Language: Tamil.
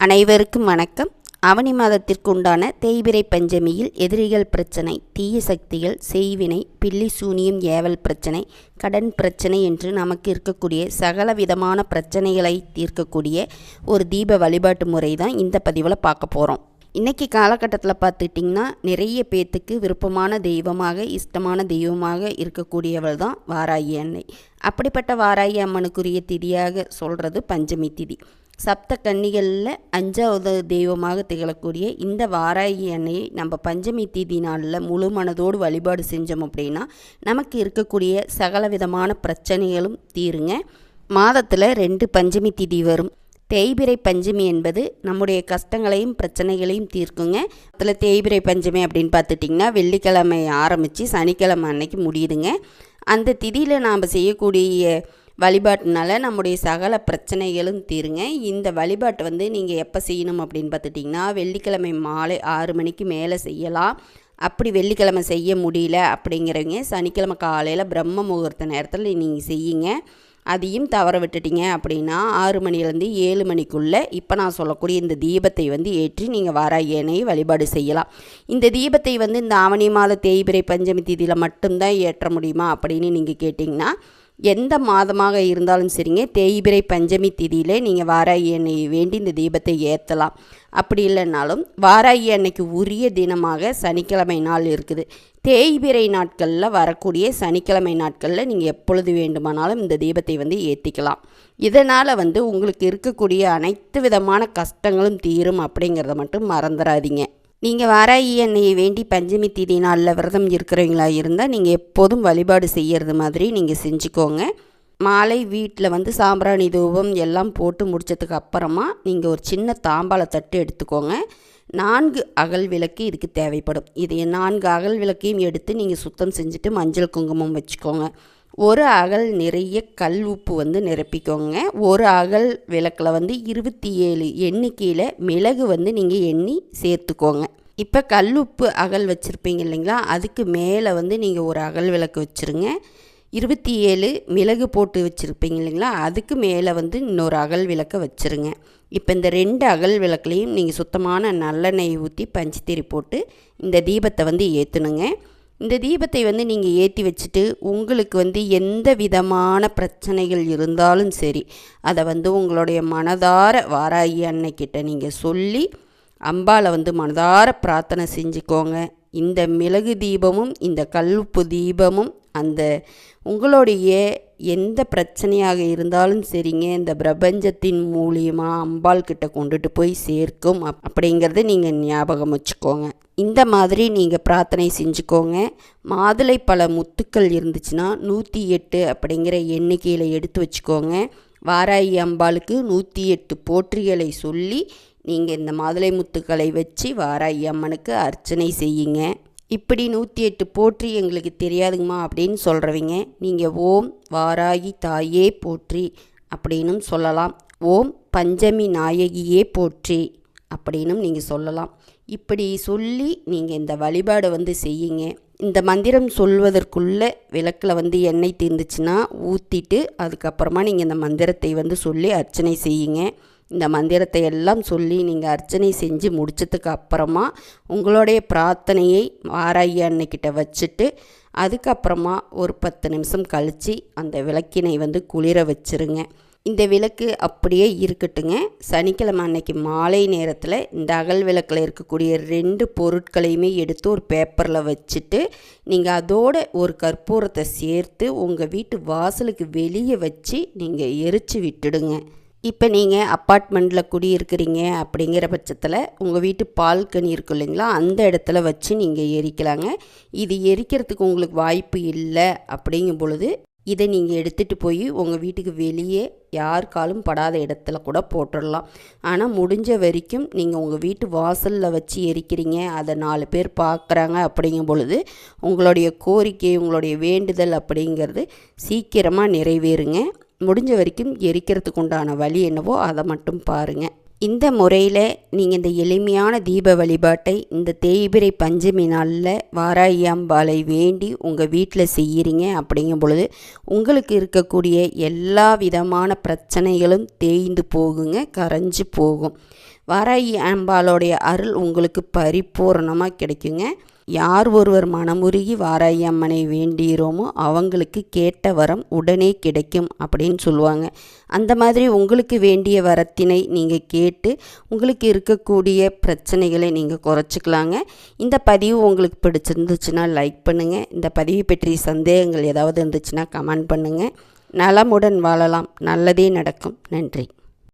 அனைவருக்கும் வணக்கம். அவனி மாதத்திற்கு உண்டான தேய்பிரை பஞ்சமியில் எதிரிகள் பிரச்சனை தீய சக்திகள் செய்வினை பில்லி சூனியம் ஏவல் பிரச்சனை கடன் பிரச்சனை என்று நமக்கு இருக்கக்கூடிய சகல விதமான பிரச்சனைகளை தீர்க்கக்கூடிய ஒரு தீப வழிபாட்டு முறை தான் இந்த பதிவில் பார்க்க போகிறோம் இன்றைக்கி காலகட்டத்தில் பார்த்துட்டிங்கன்னா நிறைய பேர்த்துக்கு விருப்பமான தெய்வமாக இஷ்டமான தெய்வமாக இருக்கக்கூடியவள் தான் வாராகி அன்னை. அப்படிப்பட்ட வாராகி அம்மனுக்குரிய திதியாக சொல்கிறது பஞ்சமி திதி. சப்த கன்னிகளில் அஞ்சாவது தெய்வமாக திகழக்கூடிய இந்த வாராகி அன்னையை நம்ம பஞ்சமி தீதி நாளில் முழு மனதோடு வழிபாடு செஞ்சோம் அப்படின்னா நமக்கு இருக்கக்கூடிய சகல விதமான பிரச்சனைகளும் தீருங்க. மாதத்தில் ரெண்டு பஞ்சமி திதி வரும். தேய்பிரை பஞ்சமி என்பது நம்முடைய கஷ்டங்களையும் பிரச்சனைகளையும் தீர்க்குங்க. அதில் தேய்பிரை பஞ்சமி அப்படின்னு பார்த்துட்டிங்கன்னா வெள்ளிக்கிழமை ஆரம்பித்து சனிக்கிழமை அன்னைக்கு முடியுதுங்க. அந்த திதியில் நாம் செய்யக்கூடிய வழிபாட்டினால நம்முடைய சகல பிரச்சனைகளும் தீருங்க. இந்த வழிபாட்டு வந்து நீங்கள் எப்போ செய்யணும் அப்படின்னு பார்த்துட்டிங்கன்னா வெள்ளிக்கிழமை மாலை ஆறு மணிக்கு மேலே செய்யலாம். அப்படி வெள்ளிக்கிழமை செய்ய முடியல அப்படிங்கிறவங்க சனிக்கிழமை காலையில் பிரம்ம முகூர்த்த நேரத்தில் நீங்கள் செய்யுங்க. அதையும் தவற விட்டுட்டீங்க அப்படின்னா ஆறு மணிலேருந்து ஏழு மணிக்குள்ளே இப்போ நான் சொல்லக்கூடிய இந்த தீபத்தை வந்து ஏற்றி நீங்கள் வாராயனை வழிபாடு செய்யலாம். இந்த தீபத்தை வந்து இந்த ஆவணி மாத தேய்பிரை பஞ்சமி தீதியில் மட்டும்தான் ஏற்ற முடியுமா அப்படின்னு நீங்கள் கேட்டிங்கன்னா எந்த மாதமாக இருந்தாலும் சரிங்க. தேய்பிரை பஞ்சமி திதியிலே நீங்கள் வாராகி எண்ணெயை வேண்டி இந்த தீபத்தை ஏற்றலாம் அப்படி இல்லைனாலும் வாராகி அன்னைக்கு உரிய தினமாக சனிக்கிழமை நாள் இருக்குது. தேய்பிரை நாட்களில் வரக்கூடிய சனிக்கிழமை நாட்களில் நீங்கள் எப்பொழுது வேண்டுமானாலும் இந்த தீபத்தை வந்து ஏற்றிக்கலாம் இதனால் வந்து உங்களுக்கு இருக்கக்கூடிய அனைத்து விதமான கஷ்டங்களும் தீரும் அப்படிங்கிறத மட்டும் மறந்துடாதீங்க நீங்கள் வாராயி எண்ணெயை வேண்டி பஞ்சமி தீதி நாளில் விரதம் இருக்கிறவங்களா இருந்தால் நீங்கள் எப்போதும் வழிபாடு செய்கிறது மாதிரி நீங்கள் செஞ்சுக்கோங்க. மாலை வீட்டில் வந்து சாம்பிராணி தூபம் எல்லாம் போட்டு முடித்ததுக்கு அப்புறமா நீங்கள் ஒரு சின்ன தாம்பாள தட்டு எடுத்துக்கோங்க. நான்கு அகல் விளக்கு இதுக்கு தேவைப்படும். இது நான்கு அகல் விளக்கையும் எடுத்து நீங்கள் சுத்தம் செஞ்சுட்டு மஞ்சள் குங்குமம் வச்சுக்கோங்க. ஒரு அகல் நிறைய கல் உப்பு வந்து நிரப்பிக்கோங்க. ஒரு அகல் விளக்கில் வந்து இருபத்தி ஏழு எண்ணிக்கையில் மிளகு வந்து நீங்கள் எண்ணி சேர்த்துக்கோங்க. இப்போ கல் உப்பு அகல் வச்சுருப்பீங்க இல்லைங்களா? அதுக்கு மேலே வந்து நீங்கள் ஒரு அகல் விளக்கு வச்சுருங்க. இருபத்தி ஏழு மிளகு போட்டு வச்சுருப்பீங்க இல்லைங்களா? அதுக்கு மேலே வந்து இன்னொரு அகல் விளக்கை வச்சுருங்க. இப்போ இந்த ரெண்டு அகல் விளக்குலேயும் நீங்கள் சுத்தமான நல்லெண்ணெய் ஊற்றி பஞ்சுத்திரி போட்டு இந்த தீபத்தை வந்து ஏற்றணுங்க இந்த தீபத்தை வந்து நீங்கள் ஏற்றி வச்சுட்டு உங்களுக்கு வந்து எந்த விதமான பிரச்சனைகள் இருந்தாலும் சரி அதை வந்து உங்களுடைய மனதார வாராகி அன்னைக்கிட்ட நீங்கள் சொல்லி அம்பாவை வந்து மனதார பிரார்த்தனை செஞ்சுக்கோங்க. இந்த மிளகு தீபமும் இந்த கல்லுப்பு தீபமும் அந்த உங்களுடைய எந்த பிரச்சனையாக இருந்தாலும் சரிங்க இந்த பிரபஞ்சத்தின் மூலியமாக அம்பாள் கிட்ட கொண்டுட்டு போய் சேர்க்கும் அப் அப்படிங்கிறத நீங்கள் ஞாபகம் வச்சுக்கோங்க. இந்த மாதிரி நீங்கள் பிரார்த்தனை செஞ்சுக்கோங்க. மாதுளை பல முத்துக்கள் இருந்துச்சுன்னா நூற்றி எட்டு அப்படிங்கிற எண்ணிக்கையில் எடுத்து வச்சுக்கோங்க. வாராயி அம்பாளுக்கு நூற்றி எட்டு போற்றிகளை சொல்லி நீங்கள் இந்த மாதுளை முத்துக்களை வச்சு வாராயி அம்மனுக்கு அர்ச்சனை செய்யுங்க. இப்படி நூற்றி எட்டு போற்றி எங்களுக்கு தெரியாதுங்கம்மா அப்படின்னு சொல்கிறவங்க நீங்கள் ஓம் வாராகி தாயே போற்றி அப்படின்னும் சொல்லலாம். ஓம் பஞ்சமி நாயகியே போற்றி அப்படின்னும் நீங்கள் சொல்லலாம். இப்படி சொல்லி நீங்கள் இந்த வழிபாடை வந்து செய்யுங்க. இந்த மந்திரம் சொல்வதற்குள்ளே விளக்கில் வந்து எண்ணெய் தீர்ந்துச்சுன்னா ஊற்றிட்டு அதுக்கப்புறமா நீங்கள் இந்த மந்திரத்தை வந்து சொல்லி அர்ச்சனை செய்யுங்க. இந்த மந்திரத்தை எல்லாம் சொல்லி நீங்கள் அர்ச்சனை செஞ்சு முடித்ததுக்கு அப்புறமா உங்களுடைய பிரார்த்தனையை ஆராய அன்னைக்கிட்ட வச்சுட்டு அதுக்கப்புறமா ஒரு பத்து நிமிஷம் கழித்து அந்த விளக்கினை வந்து குளிர வச்சுருங்க. இந்த விளக்கு அப்படியே இருக்கட்டுங்க. சனிக்கிழமை அன்னைக்கு மாலை நேரத்தில் இந்த அகல் விளக்கில் இருக்கக்கூடிய ரெண்டு பொருட்களையுமே எடுத்து ஒரு பேப்பரில் வச்சுட்டு நீங்கள் அதோட ஒரு கற்பூரத்தை சேர்த்து உங்கள் வீட்டு வாசலுக்கு வெளியே வச்சு நீங்கள் எரித்து விட்டுடுங்க. இப்போ நீங்கள் அப்பார்ட்மெண்ட்டில் குடியிருக்கிறீங்க அப்படிங்கிற பட்சத்தில் உங்கள் வீட்டு பால்கனி இருக்கும் இல்லைங்களா அந்த இடத்துல வச்சு நீங்கள் எரிக்கலாங்க. இது எரிக்கிறதுக்கு உங்களுக்கு வாய்ப்பு இல்லை அப்படிங்கும் பொழுது இதை நீங்கள் எடுத்துகிட்டு போய் உங்கள் வீட்டுக்கு வெளியே யார் காலும் படாத இடத்துல கூட போட்டுடலாம். ஆனால் முடிஞ்ச வரைக்கும் நீங்கள் உங்கள் வீட்டு வாசலில் வச்சு எரிக்கிறீங்க அதை நாலு பேர் பார்க்குறாங்க அப்படிங்கும் பொழுது உங்களுடைய கோரிக்கை உங்களுடைய வேண்டுதல் அப்படிங்கிறது சீக்கிரமாக நிறைவேறுங்க. முடிஞ்ச வரைக்கும் எரிக்கிறதுக்கு உண்டான வழி என்னவோ அதை மட்டும் பாருங்கள் இந்த முறையில் நீங்கள் இந்த எளிமையான தீப வழிபாட்டை இந்த தேய்பிரை பஞ்சமி நாளில் வாராயி அம்பாளை வேண்டி உங்கள் வீட்டில் செய்கிறீங்க அப்படிங்கும் பொழுது உங்களுக்கு இருக்கக்கூடிய எல்லா விதமான பிரச்சனைகளும் தேய்ந்து போகுங்க கரைஞ்சு போகும். வாராயி அம்பாளோடைய அருள் உங்களுக்கு பரிபூரணமாக கிடைக்குங்க. யார் ஒருவர் மனமுருகி வாராகி அம்மனை வேண்டுகிறோமோ அவங்களுக்கு கேட்ட வரம் உடனே கிடைக்கும் அப்படின்னு சொல்லுவாங்க. அந்த மாதிரி உங்களுக்கு வேண்டிய வரத்தினை நீங்கள் கேட்டு உங்களுக்கு இருக்கக்கூடிய பிரச்சனைகளை நீங்கள் குறைச்சிக்கலாங்க. இந்த பதிவு உங்களுக்கு பிடிச்சிருந்துச்சுன்னா லைக் பண்ணுங்கள் இந்த பதிவு பற்றிய சந்தேகங்கள் ஏதாவது இருந்துச்சுன்னா கமெண்ட் பண்ணுங்கள் நலமுடன் வாழலாம். நல்லதே நடக்கும். நன்றி.